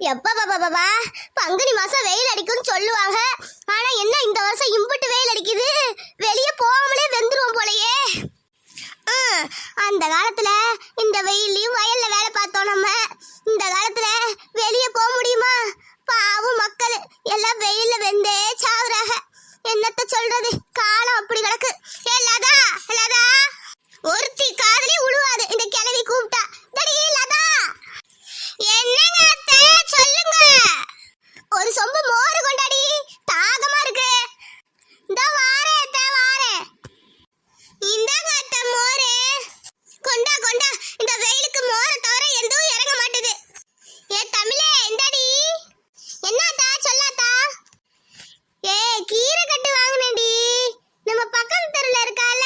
எப்ப பாபா பாபா பங்குனி மாசம் வெயில் அடிக்கும்னு சொல்லுவாங்க. ஆனா என்ன இந்த வருஷம் இம்புட்டு வெயில் அடிக்குது? வெளியே போகாமலே வெந்துருவோம் போலயே. ஆ, அந்த காலத்துல இந்த வெயிலையும் வயல்ல வேலை பார்த்தோம் நம்ம. இந்த காலத்துல வெளியே போக முடியுமா? பாவம் மக்கள். எல்லாம் வெயில்ல வெந்தே சாவுறாங்க. என்னத்த சொல்றது? காலம் அப்படி கிடக்கு. ஏ லதா லதா. ஒருத்தி காதலி உழுவாது. இந்த கிழவி கூப்பிட்டா தடி லதா என்னங்க அத்தை சொல்லுங்க ஒரு சொம்பு மோர் கொண்டாடி தாகமா இருக்கு இந்த வாரேன் அத்தை வாரேன் இந்தாங்க அத்தை மோரு கொண்டா கொண்டா இந்த வெயிலுக்கு மோரை தவிர எதுவும் இறங்க மாட்டுது ஏ தமிழே இந்தாடி என்னத்தா சொல்லாத்தா ஏ கீரை கட்டு வாங்கினேன்டி நம்ம பக்கத்து தெருல இருக்கால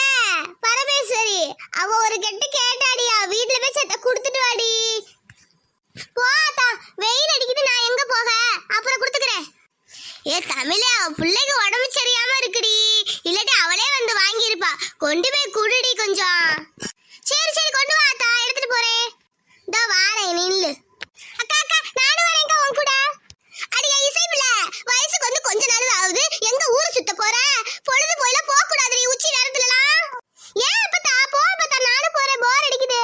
பரமேஸ்வரி அவ ஒரு கட்டு கேட்டாடியா வீட்ல போய் செத்த கொடுத்துட்டு வாடி போத்தா வெயில் அடிக்குது நான் எங்க போக அப்புறம் கொடுத்துக்கிறேன் ஏ தமிழே அவ பிள்ளைக்கு உடம்பு சரியாம இருக்குடி இல்லாட்டி அவளே வந்து வாங்கியிருப்பா கொண்டு போய் குடுடி கொஞ்சம் சரி சரி கொண்டு வா அத்தா எடுத்துட்டு போறேன் இதோ வாரேன் நில்லு அக்கா அக்கா நானும் வரேன்க்கா உன் கூட அடியா இசை பிள்ளை வயசுக்கு வந்து கொஞ்ச நாள் தான் ஆகுது எங்க ஊர் சுத்த போற பொழுது போயில போக கூடாது உச்சி நேரத்துலலாம் ஏன் அப்பத்தா போ அப்பத்தா நானும் போறேன் போர் அடிக்குது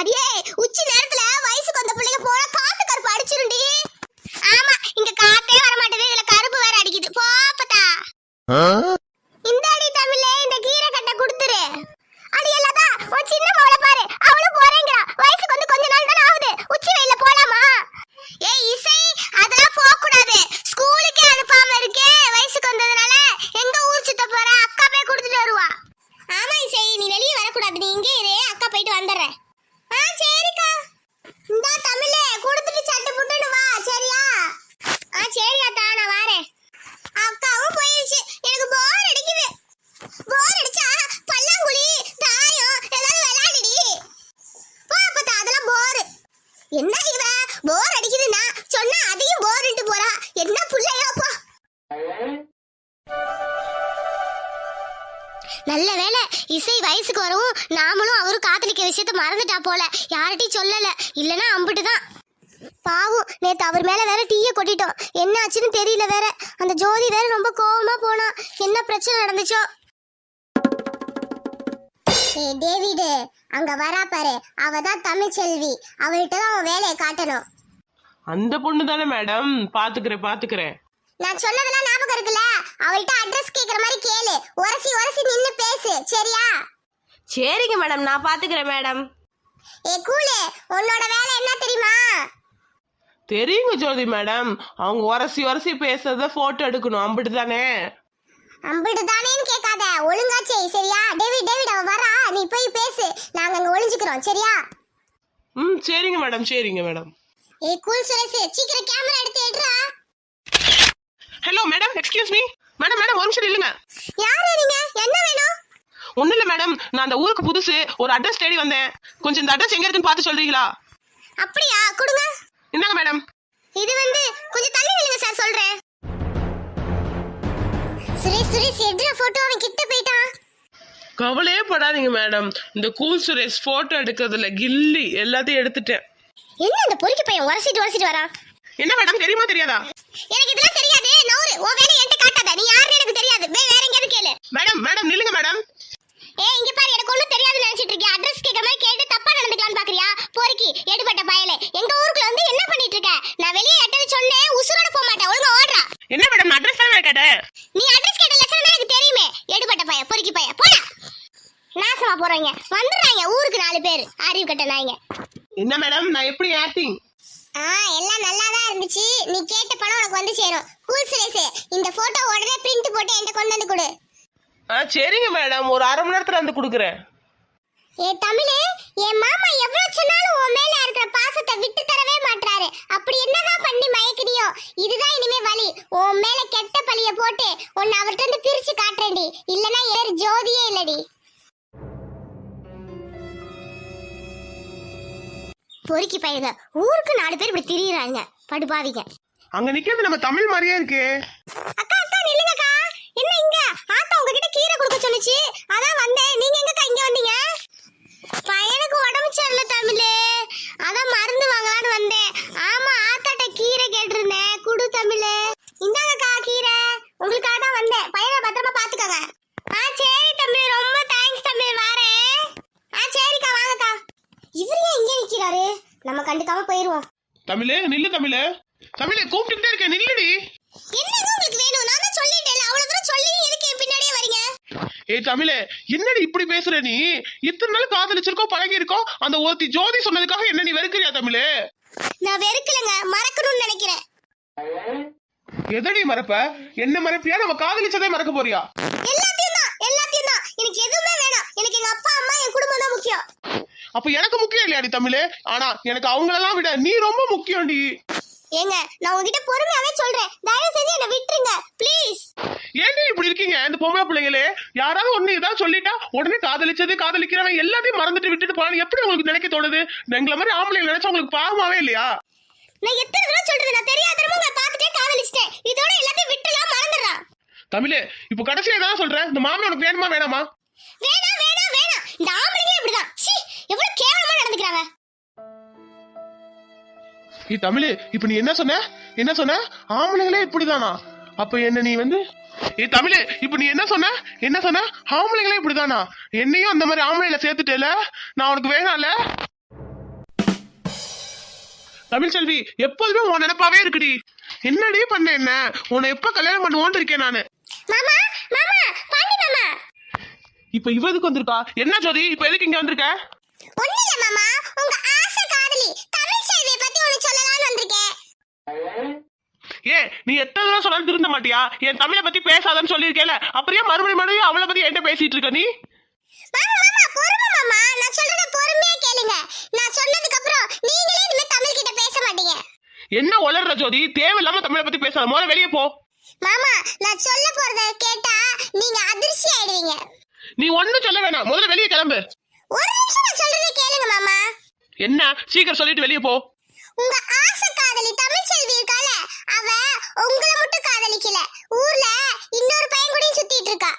அடியே உச்சி நேரத்துல வயசுக்கு வந்த பிள்ளைங்க போனா காத்து கருப்பு அடிச்சிருண்டி ஆமா இங்க காத்தே வர மாட்டேது இதுல கருப்பு வேற அடிக்குது போ அப்பத்தா இந்த அடி தமிழே இந்த கீரை கட்டை கொடுத்துரு அடி எல்லாதா உன் சின்ன மவளை பாரு அவளும் போறேங்கிறா வயசுக்கு வந்து கொஞ்ச நாள் தானே ஆகுது உச்சி வெயில போலாமா ஏய் இசை அதெல்லாம் போக கூடாது ஸ்கூலுக்கே அனுப்பாம இருக்கே வயசுக்கு வந்ததுனால எங்க ஊர் சுத்த போற அக்கா போய் கொடுத்துட்டு வருவா ஆமா இசை நீ வெளியே வரக்கூடாது நீ இங்கே இரு அக்கா போயிட்டு வந்துடுறேன் ஆ சரிக்கா. இந்தா தமிழே கொடுத்துட்டு சட்டு புட்டுன்னு வா சரியா? ஆ சரி அத்தா நான் வரேன். அக்காவும் போயிடுச்சு எனக்கு போர் அடிக்குது. போர் அடிச்சா பல்லாங்குழி தாயம் ஏதாவது விளையாடுடி. போ அப்பத்தா அதெல்லாம் போர் என்ன இவ? போர் அடிக்குதுன்னா சொன்னா அதையும் போர்ன்ட்டு போறா. என்ன புள்ளையோ போ. நல்ல வேலை இசை வயசுக்கு வரவும் நாமளும் அவரும் காதலிக்க விஷயத்த மறந்துட்டா போல. யார்கிட்டயும் சொல்லல. இல்லனா அம்பிட்டு தான் பாவம் நேத்து அவர் மேல வேற டீயை கொட்டிட்டோம். என்ன ஆச்சுன்னு தெரியல வேற. அந்த ஜோதி வேற ரொம்ப கோவமா போனா. என்ன பிரச்சனை நடந்துச்சோ? ஏய் டேவிடு அங்க வரா பாரு. அவ தான் தமிழ்ச்செல்வி அவள்கிட்ட தான் அவன் வேலையை காட்டணும். அந்த பொண்ணு தானே மேடம்? பாத்துக்கிறேன் பாத்துக்கிறேன். நான் சொன்னதெல்லாம் ஞாபகம் இருக்குல்ல? அவள்கிட்ட அட்ரஸ் கேக்குற மாதிரி கேளு. உரசி உரசி நின்னு பேசு. சரியா? சரிங்க மேடம் நான் பாத்துக்கிறேன் மேடம். ஏ கூலு உன்னோட வேலை என்ன தெரியுமா? தெரியுங்க ஜோதி மேடம். அவங்க உரசி உரசி பேசுறத போட்டோ எடுக்கணும் அம்பிட்டு தானே அம்பிட்டு தானேன்னு கேட்காத. ஒழுங்கா செய் சரியா? டேவிட் டேவிட் அவ வரா. நீ போய் பேசு. நாங்க அங்க ஒளிஞ்சுக்கிறோம் சரியா? ம் சரிங்க மேடம் சரிங்க மேடம். ஏ கூல் சுரேஷ் சீக்கிரம் கேமரா எடுத்து எடுறா. Hello madam excuse me madam madam ஒரு நிமிஷம் இல்லைங்க யாரு நீங்க? என்ன வேணும்? ஒன்றும் இல்லை மேடம் நான் அந்த ஊருக்கு புதுசு ஒரு அட்ரஸ் தேடி வந்தேன். கொஞ்சம் இந்த அட்ரஸ் எங்க இருக்குன்னு பார்த்து சொல்றீங்களா? அப்படியா? கொடுங்க. இந்தாங்க மேடம் இது வந்து கொஞ்சம் தள்ளி நில்லுங்க சார் சொல்றேன். சுரேஷ் சுரேஷ் எடுற போட்டோ அவன் கிட்ட போயிட்டான். கவலையே படாதீங்க மேடம் இந்த கூல் சுரேஷ் போட்டோ எடுக்கிறதுல கில்லி எல்லாத்தையும் எடுத்துட்டேன். என்ன அந்த பொறுக்கி பையன் உரசிட்டு உரசிட்டு வரான்? என்ன மேடம் தெரியுமா தெரியாதா? எனக்கு இதெல்லாம் தெரியாது. நவுரு உன் வேலையை என்கிட்ட காட்டாத. நீ யாருன்னு எனக்கு தெரியாது. போய் வேற எங்கேயாவது கேளு. மேடம் மேடம் நில்லுங்க மேடம் ஏ இங்க பாரு எனக்கு ஒண்ணும் தெரியாதுன்னு நினைச்சிட்டு இருக்கேன் அட்ரஸ் கேட்க மாதிரி கேட்டு தப்பா நடந்துக்கலாம்னு பாக்குறியா? பொறுக்கி எடுபட்ட பயலே. எங்க ஊருக்குள்ள வந்து என்ன பண்ணிட்டு இருக்க? நான் வெளியே எட்டது சொன்னேன் உசுரோட போக மாட்டேன். ஒழுங்கா ஓடுறா. என்ன மேடம் அட்ரஸ் தானே கேட்டேன்? நீ அட்ரஸ் கேட்ட லட்சணம் எனக்கு தெரியுமே. எடுபட்ட பைய பொறுக்கி பைய போடா. நாசமா போறீங்க வந்துடுறாங்க ஊருக்கு நாலு பேர். அறிவு கட்ட நாய்ங்க. என்ன மேடம் நான் எப்படி ஆக்டிங் ஆ எல்லாம் நல்லா தான் இருந்துச்சு. நீ கேட்ட பணம் உனக்கு வந்து சேரும். கூல் சுரேஷ் இந்த போட்டோ உடனே பிரிண்ட் போட்டு என்கிட்ட கொண்டு வந்து கொடு. ஆ சரிங்க மேடம். ஒரு அரை மணி நேரத்துல வந்து கொடுக்குறேன். ஏ தமிழே என் மாமா எவ்வளவு சொன்னாலும் உன் மேல இருக்கிற பாசத்தை விட்டு தரவே மாட்டாரு அப்படி என்னதான் பண்ணி மயக்கிறியோ? இதுதான் இனிமே வழி. உன் மேல கெட்ட பழிய போட்டு உன்னை அவர்கிட்ட இருந்து பிரிச்சு காட்டுறேன்டி. இல்லனா ஏறு ஜோதியே இல்லடி. பொறுக்கி பையங்க ஊருக்கு நாலு பேர் இப்படி திரியுறாங்க. படுபாவிங்க. அங்க நிக்கிறது நம்ம தமிழ் மாதிரியே இருக்கு. அக்கா பண்ணுச்சு அதான் வந்தேன். நீங்க எங்கக்கா இங்க வந்தீங்க? பையனுக்கு உடம்பு சரியில்ல தமிழே. அதான் மருந்து வாங்கலான்னு வந்தேன். ஆமா ஆத்தாட்ட கீரை கேட்டிருந்தேன். குடு தமிழே. இந்தாங்கக்கா கீரை. உங்களுக்காக தான் வந்தேன். பையனை பத்திரமா பாத்துக்கோங்க ஆ சரி தம்பி ரொம்ப தேங்க்ஸ் தம்பி வாரேன். ஆ சரிக்கா வாங்கக்கா. இவர் ஏன் இங்கே நிக்கிறாரு நம்ம கண்டுக்காம போயிருவோம் தமிழே நில்லு தமிழே. தமிழே கூப்பிட்டுட்டே இருக்கேன். நில்லுடி. என்ன ஏய் தமிழே என்னடி இப்படி பேசுற நீ? இத்தனை நாள் காதலிச்சிருக்கோம் பழகி இருக்கோம் அந்த ஒருத்தி ஜோதி சொன்னதுக்காக என்ன நீ வெறுக்கிறியா தமிழே? நான் வெறுக்கலங்க மறக்கணும்னு நினைக்கிறேன். எதடி மறப்ப? என்ன மறப்பியா? நம்ம காதலிச்சதே மறக்க போறியா? எல்லாத்தையும் தான் எல்லாத்தையும் தான் எனக்கு எதுவுமே வேணாம். எனக்கு எங்க அப்பா அம்மா என் குடும்பம் தான் முக்கியம். அப்ப எனக்கு முக்கியம் இல்லையாடி தமிழே? ஆனா எனக்கு அவங்களெல்லாம் விட நீ ரொம்ப முக்கியம்டி. ஏங்க நான் உங்ககிட்ட பொறுமையாவே சொல்றேன். தயவு செஞ்சு என்ன விட்டுருங்க. ப்ளீஸ் ஏன்டி இப்படி இருக்கீங்க? இந்த பொம்பளை பிள்ளைங்களே யாராவது ஒண்ணு ஏதாவது சொல்லிட்டா உடனே காதலிச்சது காதலிக்கிறவன் எல்லாத்தையும் மறந்துட்டு விட்டுட்டு போறான்னு எப்படி உங்களுக்கு நினைக்க தோணுது? எங்களை மாதிரி ஆம்பளை நினைச்சா உங்களுக்கு பாவமாவே இல்லையா? நான் எத்தனை தடவை சொல்றது? நான் தெரியாதரமா உங்களை பார்த்துட்டே காதலிச்சிட்டேன். இதோட எல்லாத்தையும் விட்டுலாம் மறந்துடுறான் தமிழே இப்போ கடைசியா ஏதாவது சொல்றேன்? இந்த மாமி உனக்கு வேணுமா வேணாமா? வேணாம் வேணாம் வேணாம். இந்த ஆம்பளைங்களே இப்படிதான். சீ எவ்வளவு ஏய் தமிழே இப்ப நீ என்ன சொன்ன? என்ன சொன்ன? ஆம்பளைங்களே இப்படிதானா? அப்ப என்ன நீ வந்து ஏய் தமிழே இப்ப நீ என்ன சொன்ன? என்ன சொன்ன? ஆம்பளைங்களே இப்படிதானா? என்னையும் அந்த மாதிரி ஆம்பளைல சேர்த்துட்டேல? நான் உனக்கு வேணாம்ல? தமிழ் செல்வி எப்போதுமே உன் நினைப்பாவே இருக்குடி. என்னடி பண்ண என்ன? உன்னை எப்ப கல்யாணம் பண்ணுவோன்னு இருக்கேன் நானு. மாமா மாமா பாண்டி மாமா. இப்ப இவ எதுக்கு வந்திருக்கா? என்ன ஜோதி இப்ப எதுக்கு இங்க வந்திருக்க ஒண்ணு இல்ல மாமா உங்க ஆசை காதலி தமிழ் செல்வியை பத்தி ஒண்ணு சொல்லலாம்னு வந்திருக்கேன் ஏ நீ எத்தனை தடவை சொன்னாலும் திருந்த மாட்டியா? என் தமிழை பத்தி பேசாதன்னு சொல்லியிருக்கேல. அப்படியே மறுபடியும் மறுபடியும் அவளை பத்தி என்கிட்ட பேசிட்டு இருக்க நீ? மாமா மாமா பொறுமை மாமா. நான் சொல்றத பொறுமையா கேளுங்க. நான் சொன்னதுக்கு அப்புறம் நீங்களே இனிமே தமிழ் கிட்ட பேச மாட்டீங்க. என்ன உளர்ற ஜோதி? தேவையில்லாம தமிழை பத்தி பேசாத. முதல்ல வெளியே போ. மாமா நான் சொல்ல போறத கேட்டா நீங்க அதிர்ச்சி ஆயிடுவீங்க. நீ ஒண்ணும் சொல்ல வேணாம். முதல்ல வெளியே கிளம்பு. ஒரு நிமிஷம் நான் சொல்றதை கேளுங்க மாமா. என்ன? சீக்கிரம் சொல்லிட்டு வெளியே போ. உங்க ஆசை காதலி தமிழ் செல்வி இருக்கால அவ உங்களை மட்டும் காதலிக்கல. ஊர்ல இன்னொரு பையன் கூடயும் சுத்திட்டு இருக்கா.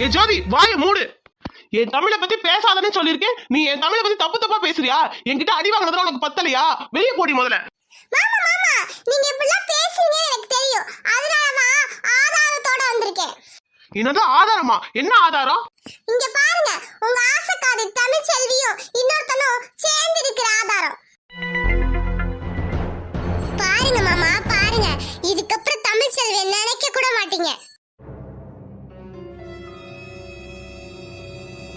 ஏ ஜோதி வாய மூடு. என் தமிழை பத்தி பேசாதன்னு சொல்லியிருக்கேன். நீ என் தமிழை பத்தி தப்பு தப்பா பேசுறியா? என்கிட்ட அடி வாங்கினதுல உனக்கு பத்தலையா? வெளியே போடி முதல்ல. மாமா மாமா நீங்க இப்படிலாம் பேசுவீங்கன்னு எனக்கு தெரியும். அதனாலதான் ஆதாரத்தோட வந்திருக்கேன். என்னது ஆதாரமா? என்ன ஆதாரம்? இங்க பாருங்க